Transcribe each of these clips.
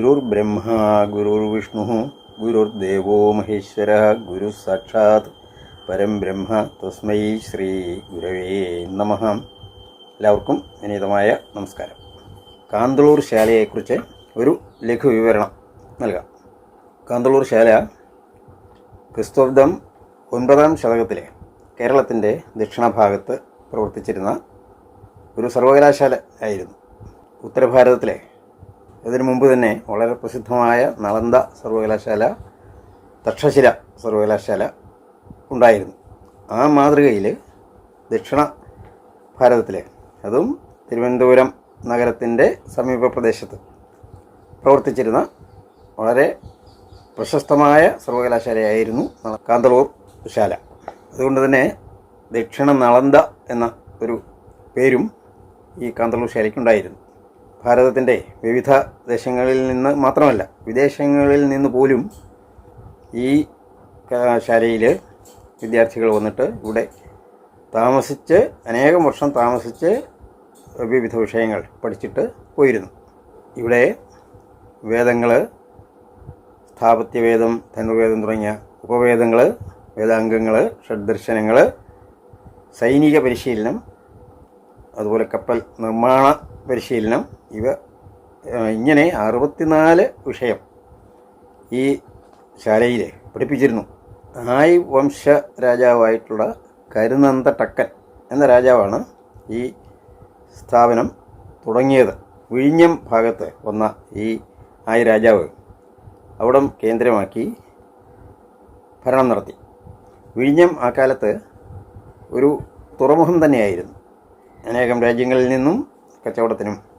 ഗുരുർബ്രഹ്മ ഗുരുർവിഷ്ണു ഗുരുർദേവോ മഹേശ്വര ഗുരു സാക്ഷാത് പരം ബ്രഹ്മ തസ്മൈ ശ്രീ ഗുരവേ നമ. എല്ലാവർക്കും വിനീതമായ നമസ്കാരം. കാന്തളൂർ ശാലയെക്കുറിച്ച് ഒരു ലഘു വിവരണം നൽകാം. കാന്തളൂർ ശാല ക്രിസ്തോബ്ദം ഒൻപതാം ശതകത്തിലെ കേരളത്തിന്റെ ദക്ഷിണഭാഗത്ത് പ്രവർത്തിച്ചിരുന്ന ഒരു സർവകലാശാല ആയിരുന്നു. ഉത്തരഭാരതത്തിലെ ഇതിനു മുമ്പ് തന്നെ വളരെ പ്രസിദ്ധമായ നളന്ദ സർവകലാശാല തക്ഷശില സർവകലാശാല ഉണ്ടായിരുന്നു. ആ മാതൃകയിൽ ദക്ഷിണ ഭാരതത്തിലെ അതും തിരുവനന്തപുരം നഗരത്തിന്റെ സമീപ പ്രദേശത്ത് പ്രവർത്തിച്ചിരുന്ന വളരെ പ്രശസ്തമായ സർവകലാശാലയായിരുന്നു കാന്തളൂർ ശാല. അതുകൊണ്ട് തന്നെ ദക്ഷിണ നളന്ത എന്ന ഒരു പേരും ഈ കാന്തളൂർ ശാലയ്ക്കുണ്ടായിരുന്നു. ഭാരതത്തിന്റെ വിവിധ ദേശങ്ങളിൽ നിന്ന് മാത്രമല്ല വിദേശങ്ങളിൽ നിന്ന് പോലും ഈ ശാലയിൽ വിദ്യാർത്ഥികൾ വന്നിട്ട് ഇവിടെ താമസിച്ച് അനേകം വർഷം താമസിച്ച് വിവിധ വിഷയങ്ങൾ പഠിച്ചിട്ട് പോയിരുന്നു. ഇവിടെ വേദങ്ങൾ സ്ഥാപത്യവേദം ധനുർവേദം തുടങ്ങിയ ഉപവേദങ്ങൾ വേദാംഗങ്ങൾ ഷഡ്ദർശനങ്ങൾ സൈനിക പരിശീലനം അതുപോലെ കപ്പൽ നിർമ്മാണ പരിശീലനം ഇവ ഇങ്ങനെ അറുപത്തിനാല് വിഷയം ഈ ശാലയിൽ പഠിപ്പിച്ചിരുന്നു. ആയി വംശ രാജാവായിട്ടുള്ള കരുനന്ദ ടക്കൻ എന്ന രാജാവാണ് ഈ സ്ഥാപനം തുടങ്ങിയത്. വിഴിഞ്ഞം ഭാഗത്ത് വന്ന ഈ ആയി രാജാവ് അവിടം കേന്ദ്രമാക്കി ഭരണം നടത്തി. വിഴിഞ്ഞം ആ കാലത്ത് ഒരു തുറമുഖം തന്നെയായിരുന്നു. അനേകം രാജ്യങ്ങളിൽ നിന്നും കച്ചവടത്തിനും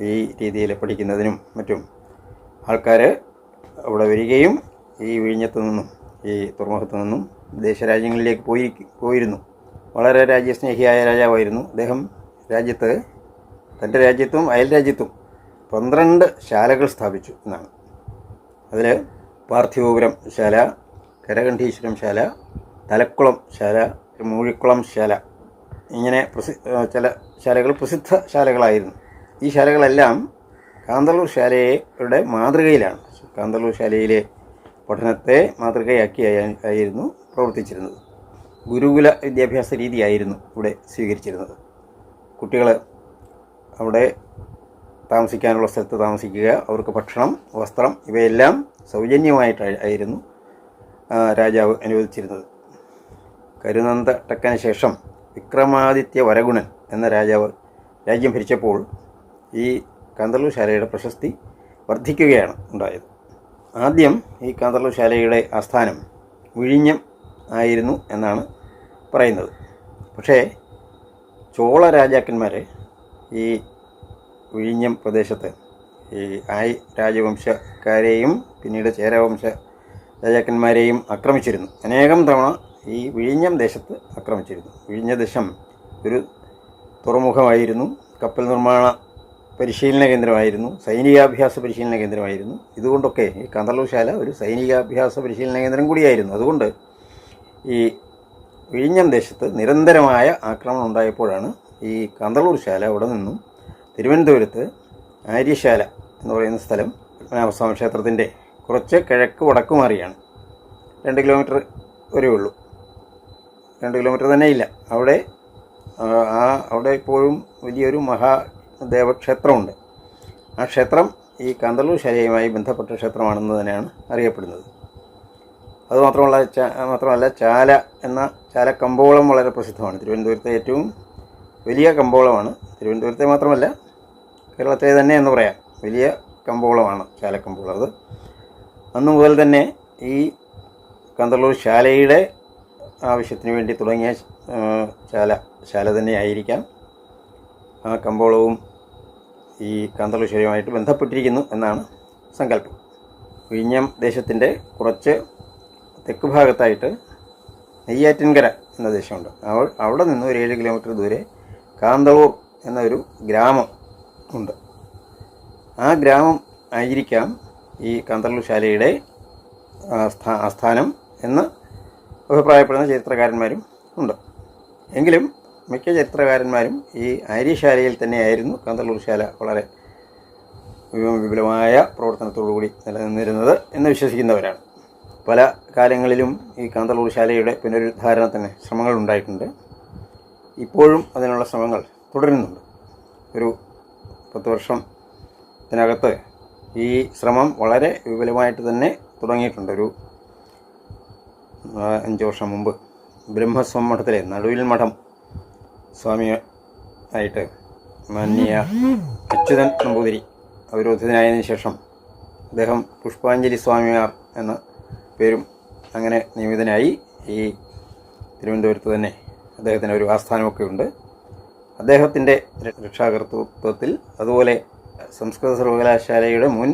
ഈ രീതിയിൽ പഠിക്കുന്നതിനും മറ്റും ആൾക്കാർ അവിടെ വരികയും ഈ വിഴിഞ്ഞത്തു നിന്നും ഈ തുറമുഖത്തു നിന്നും വിദേശ രാജ്യങ്ങളിലേക്ക് പോയി പോയിരുന്നു. വളരെ രാജ്യസ്നേഹിയായ രാജാവായിരുന്നു അദ്ദേഹം. രാജ്യത്ത് തന്റെ രാജ്യത്തും അയൽ രാജ്യത്തും പന്ത്രണ്ട് ശാലകൾ സ്ഥാപിച്ചു എന്നാണ്. അതിൽ പാർത്ഥിവപുരം ശാല കരകണ്ഠീശ്വരം ശാല തലക്കുളം ശാല മൂഴിക്കുളം ശാല. ഇങ്ങനെ പ്രസി ചില ശാലകൾ പ്രസിദ്ധ ശാലകളായിരുന്നു. ഈ ശാലകളെല്ലാം കാന്തളൂർ ശാലയുടെ മാതൃകയിലാണ്. കാന്തളൂർ ശാലയിലെ പഠനത്തെ മാതൃകയാക്കി ആയിരുന്നു പ്രവർത്തിച്ചിരുന്നത്. ഗുരുകുല വിദ്യാഭ്യാസ രീതിയായിരുന്നു ഇവിടെ സ്വീകരിച്ചിരുന്നത്. കുട്ടികൾ അവിടെ താമസിക്കാനുള്ള സ്ഥലത്ത് താമസിക്കുക അവർക്ക് ഭക്ഷണം വസ്ത്രം ഇവയെല്ലാം സൗജന്യമായിട്ടായിരുന്നു രാജാവ് അനുവദിച്ചിരുന്നത്. കരുനന്ദ ടക്കന് ശേഷം വിക്രമാദിത്യ വരഗുണൻ എന്ന രാജാവ് രാജ്യം ഭരിച്ചപ്പോൾ ഈ കാന്തല്ലൂർ ശാലയുടെ പ്രശസ്തി വർദ്ധിക്കുകയാണ് ഉണ്ടായത്. ആദ്യം ഈ കാന്തല്ലൂർ ശാലയുടെ ആസ്ഥാനം വിഴിഞ്ഞം ആയിരുന്നു എന്നാണ് പറയുന്നത്. പക്ഷേ ചോള രാജാക്കന്മാർ ഈ വിഴിഞ്ഞം പ്രദേശത്ത് ഈ ആയി രാജവംശക്കാരെയും പിന്നീട് ചേരവംശ രാജാക്കന്മാരെയും ആക്രമിച്ചിരുന്നു. അനേകം തവണ ഈ വിഴിഞ്ഞം ദേശത്ത് ആക്രമിച്ചിരുന്നു. വിഴിഞ്ഞ ദേശം ഒരു തുറമുഖമായിരുന്നു. കപ്പൽ നിർമ്മാണ പരിശീലന കേന്ദ്രമായിരുന്നു സൈനികാഭ്യാസ പരിശീലന കേന്ദ്രമായിരുന്നു. ഇതുകൊണ്ടൊക്കെ ഈ കന്തളൂശാല ഒരു സൈനികാഭ്യാസ പരിശീലന കേന്ദ്രം കൂടിയായിരുന്നു. അതുകൊണ്ട് ഈ വിഴിഞ്ഞം ദേശത്ത് നിരന്തരമായ ആക്രമണം ഉണ്ടായപ്പോഴാണ് ഈ കന്തളൂർ ശാല അവിടെ നിന്നും തിരുവനന്തപുരത്ത് ആര്യശാല എന്ന് പറയുന്ന സ്ഥലം പത്മനാഭസ്വാമി ക്ഷേത്രത്തിന്റെ കുറച്ച് കിഴക്ക് വടക്ക് മാറിയാണ്. രണ്ട് കിലോമീറ്റർ വരെ ഉള്ളൂ. രണ്ട് കിലോമീറ്റർ തന്നെ ഇല്ല അവിടെ ആ അവിടെ ഇപ്പോഴും വലിയൊരു മഹാദേവക്ഷേത്രമുണ്ട് ആ ക്ഷേത്രം ഈ കാന്തളൂർ ശാലയുമായി ബന്ധപ്പെട്ട ക്ഷേത്രമാണെന്ന് തന്നെയാണ് അറിയപ്പെടുന്നത്. അതുമാത്രമല്ല മാത്രമല്ല ചാല എന്ന ചാല കമ്പോളം വളരെ പ്രസിദ്ധമാണ്. തിരുവനന്തപുരത്തെ ഏറ്റവും വലിയ കമ്പോളമാണ്. തിരുവനന്തപുരത്തെ മാത്രമല്ല കേരളത്തെ തന്നെ എന്ന് പറയാം വലിയ കമ്പോളമാണ് ചാലക്കമ്പോളം. അത് അന്നു മുതൽ തന്നെ ഈ കന്തളൂർ ശാലയുടെ ആവശ്യത്തിന് വേണ്ടി തുടങ്ങിയ ശാല ശാല തന്നെയായിരിക്കാം ആ കമ്പോളവും ഈ കാന്തളൂർ ബന്ധപ്പെട്ടിരിക്കുന്നു എന്നാണ് സങ്കല്പം. വിഴിഞ്ഞം ദേശത്തിന്റെ കുറച്ച് തെക്ക് ഭാഗത്തായിട്ട് നെയ്യാറ്റിൻകര എന്ന ദേശമുണ്ട്. അവിടെ നിന്ന് ഒരു ഏഴ് കിലോമീറ്റർ ദൂരെ കാന്തളൂർ എന്നൊരു ഗ്രാമം ഉണ്ട്. ആ ഗ്രാമം ആയിരിക്കാം ഈ കാന്തളൂർ ശാലയുടെ ആസ്ഥാനം എന്ന് അഭിപ്രായപ്പെടുന്ന ചരിത്രകാരന്മാരും ഉണ്ട്. എങ്കിലും മിക്ക ചരിത്രകാരന്മാരും ഈ ആര്യശാലയിൽ തന്നെയായിരുന്നു കാന്തളൂർ ശാല വളരെ വിപു- വിപുലമായ പ്രവർത്തനത്തോടുകൂടി നിലനിന്നിരുന്നത് എന്ന് വിശ്വസിക്കുന്നവരാണ്. പല കാലങ്ങളിലും ഈ കാന്തളൂർ ശാലയുടെ പുനരുദ്ധാരണത്തിന് ശ്രമങ്ങൾ ഉണ്ടായിട്ടുണ്ട്. ഇപ്പോഴും അതിനുള്ള ശ്രമങ്ങൾ തുടരുന്നുണ്ട്. ഒരു പത്ത് വർഷത്തിനകത്ത് ഈ ശ്രമം വളരെ വിപുലമായിട്ട് തന്നെ തുടങ്ങിയിട്ടുണ്ട്. ഒരു അഞ്ച് വർഷം മുമ്പ് ബ്രഹ്മസ്വം മഠത്തിലെ നടുവിൽ മഠം സ്വാമി ആയിട്ട് മാന്യ അച്യുതൻ നമ്പൂതിരി അവരോധിതനായതിനു ശേഷം അദ്ദേഹം പുഷ്പാഞ്ജലി സ്വാമിയാർ എന്ന പേരും അങ്ങനെ നിയമിതനായി ഈ തിരുവനന്തപുരത്ത് തന്നെ അദ്ദേഹത്തിന് ഒരു ആസ്ഥാനമൊക്കെ ഉണ്ട്. അദ്ദേഹത്തിന്റെ രക്ഷാകർത്തൃത്വത്തിൽ അതുപോലെ സംസ്കൃത സർവകലാശാലയുടെ മുൻ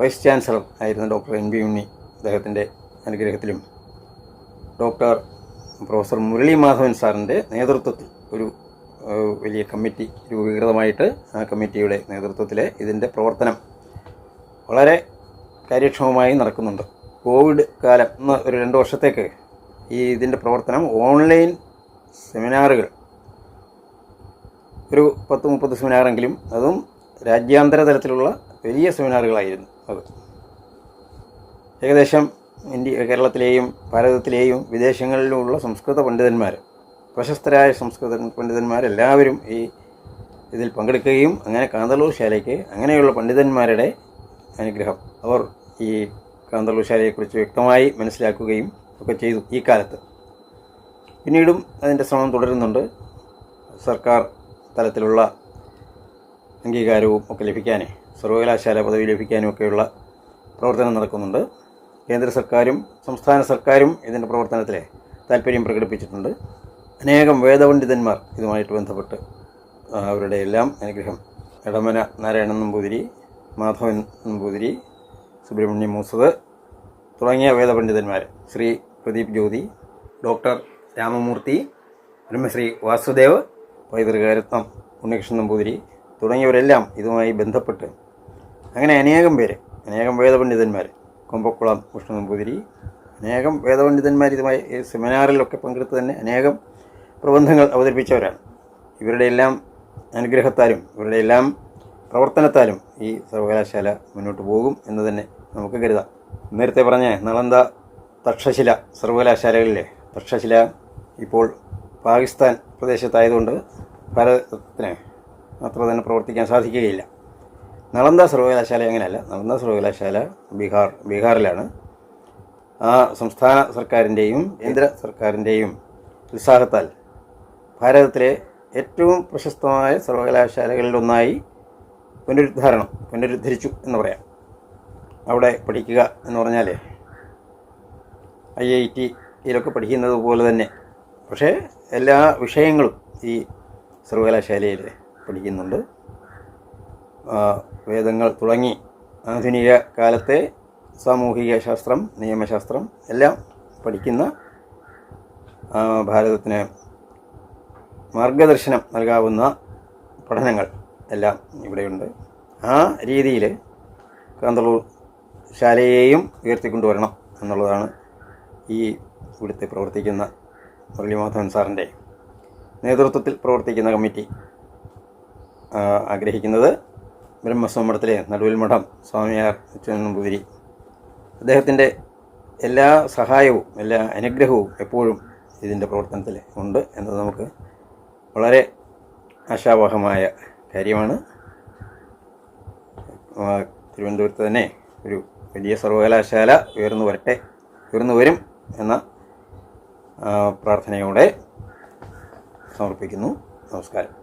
വൈസ് ചാൻസലർ ആയിരുന്ന ഡോക്ടർ എൻ ബി ഉണ്ണി അദ്ദേഹത്തിന്റെ അനുഗ്രഹത്തിലും ഡോക്ടർ പ്രൊഫസർ മുരളി മാധവൻ സാറിന്റെ നേതൃത്വത്തിൽ ഒരു വലിയ കമ്മിറ്റി രൂപീകൃതമായിട്ട് ആ കമ്മിറ്റിയുടെ നേതൃത്വത്തിൽ ഇതിന്റെ പ്രവർത്തനം വളരെ കാര്യക്ഷമമായി നടക്കുന്നുണ്ട്. കോവിഡ് കാലം എന്ന ഒരു രണ്ട് വർഷത്തേക്ക് ഈ ഇതിന്റെ പ്രവർത്തനം ഓൺലൈൻ സെമിനാറുകൾ ഒരു പത്ത് മുപ്പത് സെമിനാറെങ്കിലും അതും രാജ്യാന്തര തലത്തിലുള്ള വലിയ സെമിനാറുകളായിരുന്നു അത്. ഏകദേശം ഇന്ത്യ കേരളത്തിലെയും ഭാരതത്തിലെയും വിദേശങ്ങളിലുമുള്ള സംസ്കൃത പണ്ഡിതന്മാർ പ്രശസ്തരായ സംസ്കൃത പണ്ഡിതന്മാരെല്ലാവരും ഈ ഇതിൽ പങ്കെടുക്കുകയും അങ്ങനെ കാന്തളൂർ ശാലയ്ക്ക് അങ്ങനെയുള്ള പണ്ഡിതന്മാരുടെ അനുഗ്രഹം അവർ ഈ കാന്തളൂർ ശാലയെക്കുറിച്ച് വ്യക്തമായി മനസ്സിലാക്കുകയും ഒക്കെ ചെയ്തു ഈ കാലത്ത്. പിന്നീടും അതിന്റെ ശ്രമം തുടരുന്നുണ്ട്. സർക്കാർ തലത്തിലുള്ള അംഗീകാരവും ഒക്കെ ലഭിക്കാനേ സർവകലാശാല പദവി ലഭിക്കാനും ഒക്കെയുള്ള പ്രവർത്തനം നടക്കുന്നുണ്ട്. കേന്ദ്ര സർക്കാരും സംസ്ഥാന സർക്കാരും ഇതിന്റെ പ്രവർത്തനത്തിൽ താല്പര്യം പ്രകടിപ്പിച്ചിട്ടുണ്ട്. അനേകം വേദപണ്ഡിതന്മാർ ഇതുമായിട്ട് ബന്ധപ്പെട്ട് അവരുടെ എല്ലാം അനുഗ്രഹം. എടമന നാരായണൻ നമ്പൂതിരി മാധവൻ നമ്പൂതിരി സുബ്രഹ്മണ്യ മൂസത് തുടങ്ങിയ വേദപണ്ഡിതന്മാർ ശ്രീ പ്രദീപ് ജ്യോതി ഡോക്ടർ രാമമൂർത്തി ബ്രഹ്മശ്രീ വാസുദേവ് പൈതൃകാരത്നം ഉണ്ണികൃഷ്ണൻ നമ്പൂതിരി തുടങ്ങിയവരെല്ലാം ഇതുമായി ബന്ധപ്പെട്ട് അങ്ങനെ അനേകം പേര് അനേകം വേദപണ്ഡിതന്മാർ കൊമ്പക്കുളം വിഷ്ണു നമ്പൂതിരി അനേകം വേദപണ്ഡിതന്മാർ ഇതുമായി സെമിനാറിലൊക്കെ പങ്കെടുത്ത് തന്നെ അനേകം പ്രബന്ധങ്ങൾ അവതരിപ്പിച്ചവരാണ്. ഇവരുടെ എല്ലാം അനുഗ്രഹത്താലും ഇവരുടെ എല്ലാം പ്രവർത്തനത്താലും ഈ സർവകലാശാല മുന്നോട്ട് പോകും എന്ന് തന്നെ നമുക്ക് കരുതാം. നേരത്തെ പറഞ്ഞ നളന്ത തക്ഷശില സർവകലാശാലകളിലെ തക്ഷശില ഇപ്പോൾ പാകിസ്ഥാൻ പ്രദേശത്തായതുകൊണ്ട് ഭാരതത്തിന് അത്ര തന്നെ പ്രവർത്തിക്കാൻ സാധിക്കുകയില്ല. നളന്ദ സർവകലാശാല അങ്ങനെയല്ല നളന്ദ സർവകലാശാല ബീഹാർ ബീഹാറിലാണ്. ആ സംസ്ഥാന സർക്കാരിന്റെയും കേന്ദ്ര സർക്കാരിന്റെയും ഉത്സാഹത്താൽ ഭാരതത്തിലെ ഏറ്റവും പ്രശസ്തമായ സർവകലാശാലകളിലൊന്നായി പുനരുദ്ധാരണം പുനരുദ്ധരിച്ചു എന്ന് പറയാം. അവിടെ പഠിക്കുക എന്ന് പറഞ്ഞാൽ ഐ ഐ ടിയിലൊക്കെ പഠിക്കുന്നത് പോലെ തന്നെ. പക്ഷേ എല്ലാ വിഷയങ്ങളും ഈ സർവകലാശാലയിൽ പഠിക്കുന്നുണ്ട്. വേദങ്ങൾ തുടങ്ങി ആധുനിക കാലത്തെ സാമൂഹിക ശാസ്ത്രം നിയമശാസ്ത്രം എല്ലാം പഠിക്കുന്ന ഭാരതത്തിന് മാർഗദർശനം നൽകാവുന്ന പഠനങ്ങൾ എല്ലാം ഇവിടെയുണ്ട്. ആ രീതിയിൽ കാന്തളൂർ ശാലയെയും ഉയർത്തിക്കൊണ്ടുവരണം എന്നുള്ളതാണ് ഈ ഇവിടുത്തെ പ്രവർത്തിക്കുന്ന മുരളി മാധവൻ സാറിന്റെ നേതൃത്വത്തിൽ പ്രവർത്തിക്കുന്ന കമ്മിറ്റി ആഗ്രഹിക്കുന്നത്. ബ്രഹ്മസ്വമഠത്തിലെ നടുവിൽ മഠം സ്വാമിയാർ അച്യുതൻ നമ്പൂതിരി അദ്ദേഹത്തിന്റെ എല്ലാ സഹായവും എല്ലാ അനുഗ്രഹവും എപ്പോഴും ഇതിന്റെ പ്രവർത്തനത്തിൽ ഉണ്ട് എന്നത് നമുക്ക് വളരെ ആശാവഹമായ കാര്യമാണ്. തിരുവനന്തപുരത്ത് തന്നെ ഒരു വലിയ സർവകലാശാല ഉയർന്നു വരട്ടെ ഉയർന്നു വരും എന്ന പ്രാർത്ഥനയോടെ സമർപ്പിക്കുന്നു. നമസ്കാരം.